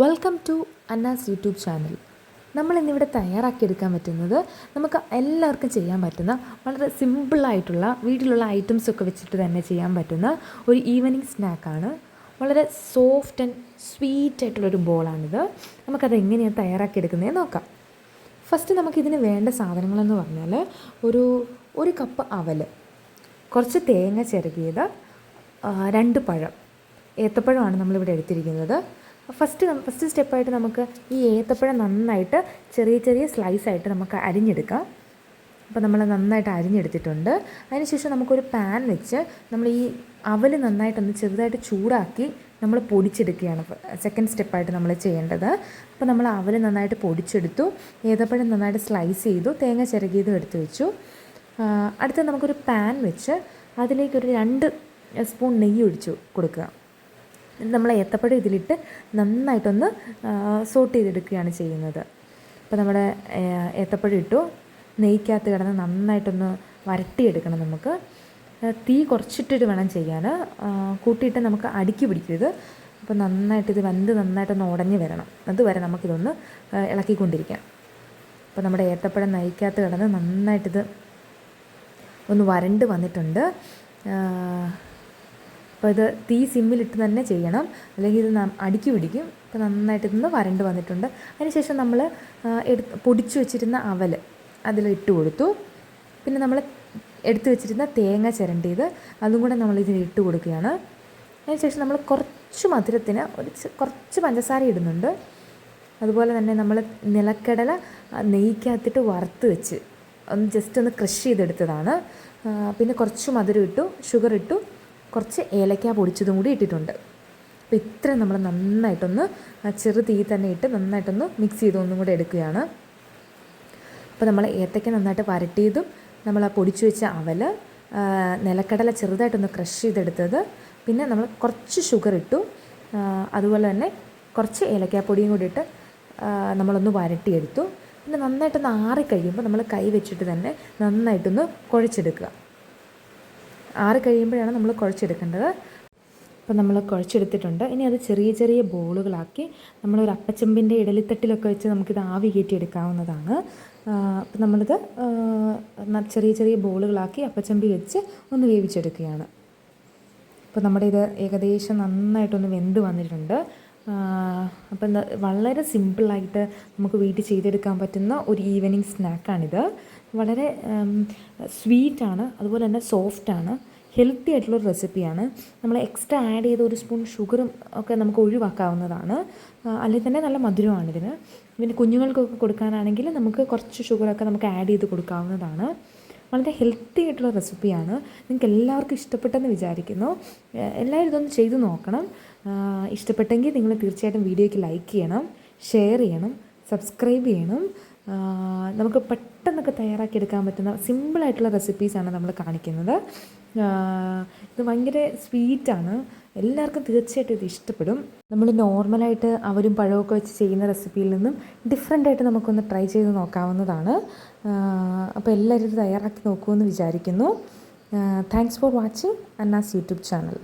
Welcome to Annas YouTube channel നമ്മൾ ഇന്നിവിടെ തയ്യാറാക്കിയെടുക്കാൻ പറ്റുന്നത് നമുക്ക് എല്ലാവർക്കും ചെയ്യാൻ പറ്റുന്ന വളരെ സിമ്പിളായിട്ടുള്ള വീട്ടിലുള്ള ഐറ്റംസ് ഒക്കെ വെച്ചിട്ട് തന്നെ ചെയ്യാൻ പറ്റുന്ന ഒരു ഈവനിങ് സ്നാക്കാണ് വളരെ സോഫ്റ്റ് ആൻഡ് സ്വീറ്റ് ആയിട്ടുള്ളൊരു ബോളാണിത് നമുക്കത് എങ്ങനെയാണ് തയ്യാറാക്കിയെടുക്കുന്നത് നോക്കാം. ഫസ്റ്റ് നമുക്കിതിന് വേണ്ട സാധനങ്ങളെന്ന് പറഞ്ഞാൽ ഒരു ഒരു കപ്പ് അവൽ കുറച്ച് തേങ്ങ ചിരകിയത് രണ്ട് പഴം. ഏത്തപ്പഴമാണ് നമ്മളിവിടെ എടുത്തിരിക്കുന്നത്. ഫസ്റ്റ് ഫസ്റ്റ് സ്റ്റെപ്പായിട്ട് നമുക്ക് ഈ ഏത്തപ്പഴം നന്നായിട്ട് ചെറിയ ചെറിയ സ്ലൈസ് ആയിട്ട് നമുക്ക് അരിഞ്ഞെടുക്കാം. അപ്പോൾ നമ്മൾ നന്നായിട്ട് അരിഞ്ഞെടുത്തിട്ടുണ്ട്. അതിനുശേഷം നമുക്കൊരു പാൻ വെച്ച് നമ്മൾ ഈ അവൽ നന്നായിട്ടൊന്ന് ചെറുതായിട്ട് ചൂടാക്കി നമ്മൾ പൊടിച്ചെടുക്കുകയാണ് സെക്കൻഡ് സ്റ്റെപ്പായിട്ട് നമ്മൾ ചെയ്യേണ്ടത്. അപ്പോൾ നമ്മൾ അവൽ നന്നായിട്ട് പൊടിച്ചെടുത്തു. ഏത്തപ്പഴം നന്നായിട്ട് സ്ലൈസ് ചെയ്തു. തേങ്ങ ചിരകിയതും എടുത്തു വെച്ചു. അടുത്ത നമുക്കൊരു പാൻ വെച്ച് അതിലേക്കൊരു രണ്ട് സ്പൂൺ നെയ്യ് ഒഴിച്ചു കൊടുക്കുക. നമ്മൾ ഏത്തപ്പഴം ഇതിലിട്ട് നന്നായിട്ടൊന്ന് സോട്ട് ചെയ്തെടുക്കുകയാണ് ചെയ്യുന്നത്. അപ്പോൾ നമ്മുടെ ഏത്തപ്പഴം ഇട്ടു. നെയ്ക്കകത്ത് കിടന്ന് നന്നായിട്ടൊന്ന് വരട്ടിയെടുക്കണം നമുക്ക്. തീ കുറച്ചിട്ടിട്ട് വേണം ചെയ്യാൻ. കൂട്ടിയിട്ട് നമുക്ക് അടുക്കി പിടിക്കരുത്. അപ്പോൾ നന്നായിട്ട് ഇത് വെന്ത് നന്നായിട്ടൊന്ന് ഉടഞ്ഞ് വരണം. അതുവരെ നമുക്കിതൊന്ന് ഇളക്കിക്കൊണ്ടിരിക്കാം. അപ്പോൾ നമ്മുടെ ഏത്തപ്പഴം നയിക്കകത്ത് കിടന്ന് നന്നായിട്ടിത് ഒന്ന് വരണ്ട് വന്നിട്ടുണ്ട്. അപ്പോൾ ഇത് തീ സിമ്മിലിട്ട് തന്നെ ചെയ്യണം. അല്ലെങ്കിൽ ഇത് അടുക്കി പിടിക്കും. അപ്പോൾ നന്നായിട്ട് ഇതൊന്ന് വരണ്ട് വന്നിട്ടുണ്ട്. അതിനുശേഷം നമ്മൾ എടുത്ത് പൊടിച്ചു വെച്ചിരുന്ന അവൽ അതിൽ ഇട്ട് കൊടുത്തു. പിന്നെ നമ്മൾ എടുത്തു വെച്ചിരുന്ന തേങ്ങ ചിരണ്ടിയത് അതും കൂടെ നമ്മൾ ഇതിൽ ഇട്ട് കൊടുക്കുകയാണ്. അതിനുശേഷം നമ്മൾ കുറച്ച് മധുരത്തിന് ഒരു കുറച്ച് പഞ്ചസാര ഇടുന്നുണ്ട്. അതുപോലെ തന്നെ നമ്മൾ നിലക്കടല നെയ്ക്കകത്തിട്ട് വറുത്ത് വെച്ച് ഒന്ന് ജസ്റ്റ് ഒന്ന് ക്രഷ് ചെയ്തെടുത്തതാണ്. പിന്നെ കുറച്ച് മധുരം ഇട്ടു ഷുഗർ ഇട്ടു. കുറച്ച് ഏലക്ക പൊടിച്ചതും കൂടി ഇട്ടിട്ടുണ്ട്. അപ്പോൾ ഇത്രയും നമ്മൾ നന്നായിട്ടൊന്ന് ചെറു തീ തന്നെ ഇട്ട് നന്നായിട്ടൊന്ന് മിക്സ് ചെയ്ത് ഒന്നും കൂടെ എടുക്കുകയാണ്. അപ്പോൾ നമ്മൾ ഏത്തയ്ക്ക നന്നായിട്ട് വരട്ടിയതും നമ്മൾ ആ പൊടിച്ചു വെച്ച അവൽ നിലക്കടല ചെറുതായിട്ടൊന്ന് ക്രഷ് ചെയ്തെടുത്തത്. പിന്നെ നമ്മൾ കുറച്ച് ഷുഗർ ഇട്ടു. അതുപോലെ തന്നെ കുറച്ച് ഏലക്കാപ്പൊടിയും കൂടി ഇട്ട് നമ്മളൊന്ന് വരട്ടിയെടുത്തു. പിന്നെ നന്നായിട്ടൊന്ന് ആറിക്കഴിയുമ്പോൾ നമ്മൾ കൈ വെച്ചിട്ട് തന്നെ നന്നായിട്ടൊന്ന് കുഴച്ചെടുക്കുക. ആറി കഴിയുമ്പോഴാണ് നമ്മൾ കുഴച്ചെടുക്കേണ്ടത്. അപ്പോൾ നമ്മൾ കുഴച്ചെടുത്തിട്ടുണ്ട്. ഇനി അത് ചെറിയ ചെറിയ ബോളുകളാക്കി നമ്മളൊരു അപ്പച്ചെമ്പിന്റെ ഇടലിത്തട്ടിലൊക്കെ വെച്ച് നമുക്കിത് ആവി കയറ്റിയെടുക്കാവുന്നതാണ്. അപ്പോൾ നമ്മളിത് ചെറിയ ചെറിയ ബോളുകളാക്കി അപ്പച്ചെമ്പി വെച്ച് ഒന്ന് വേവിച്ചെടുക്കുകയാണ്. അപ്പോൾ നമ്മുടെ ഇത് ഏകദേശം നന്നായിട്ടൊന്ന് വെന്ത് വന്നിട്ടുണ്ട്. അപ്പം എന്താ വളരെ സിമ്പിളായിട്ട് നമുക്ക് വീട്ടിൽ ചെയ്തെടുക്കാൻ പറ്റുന്ന ഒരു ഈവനിങ് സ്നാക്കാണിത് വളരെ സ്വീറ്റാണ് അതുപോലെ തന്നെ സോഫ്റ്റാണ് ഹെൽത്തി ആയിട്ടുള്ള ഒരു റെസിപ്പിയാണ് നമ്മൾ എക്സ്ട്രാ ആഡ് ചെയ്ത ഒരു സ്പൂൺ ഷുഗറും ഒക്കെ നമുക്ക് ഒഴിവാക്കാവുന്നതാണ്. അല്ലെങ്കിൽ തന്നെ നല്ല മധുരമാണ് ഇതിന്. പിന്നെ കുഞ്ഞുങ്ങൾക്കൊക്കെ കൊടുക്കാനാണെങ്കിൽ നമുക്ക് കുറച്ച് ഷുഗറൊക്കെ നമുക്ക് ആഡ് ചെയ്ത് കൊടുക്കാവുന്നതാണ്. വളരെ ഹെൽത്തി ആയിട്ടുള്ള റെസിപ്പിയാണ് നിങ്ങൾക്ക് എല്ലാവർക്കും ഇഷ്ടപ്പെട്ടെന്ന് വിചാരിക്കുന്നു. എല്ലാവരും ഇതൊന്ന് ചെയ്തു നോക്കണം. ഇഷ്ടപ്പെട്ടെങ്കിൽ നിങ്ങൾ തീർച്ചയായിട്ടും വീഡിയോയ്ക്ക് ലൈക്ക് ചെയ്യണം ഷെയർ ചെയ്യണം സബ്സ്ക്രൈബ് ചെയ്യണം. നമുക്ക് പെട്ടെന്നൊക്കെ തയ്യാറാക്കിയെടുക്കാൻ പറ്റുന്ന സിമ്പിളായിട്ടുള്ള റെസിപ്പീസാണ് നമ്മൾ കാണിക്കുന്നത്. ഇത് ഭയങ്കര സ്വീറ്റാണ് എല്ലാവർക്കും തീർച്ചയായിട്ടും ഇത് ഇഷ്ടപ്പെടും. നമ്മൾ നോർമലായിട്ട് അവരും പഴമൊക്കെ വെച്ച് ചെയ്യുന്ന റെസിപ്പിയിൽ നിന്നും ഡിഫറെന്റ് ആയിട്ട് നമുക്കൊന്ന് ട്രൈ ചെയ്ത് നോക്കാവുന്നതാണ്. അപ്പോൾ എല്ലാവരും ഇത് തയ്യാറാക്കി നോക്കുമെന്ന് വിചാരിക്കുന്നു. Thanks for watching Annas YouTube channel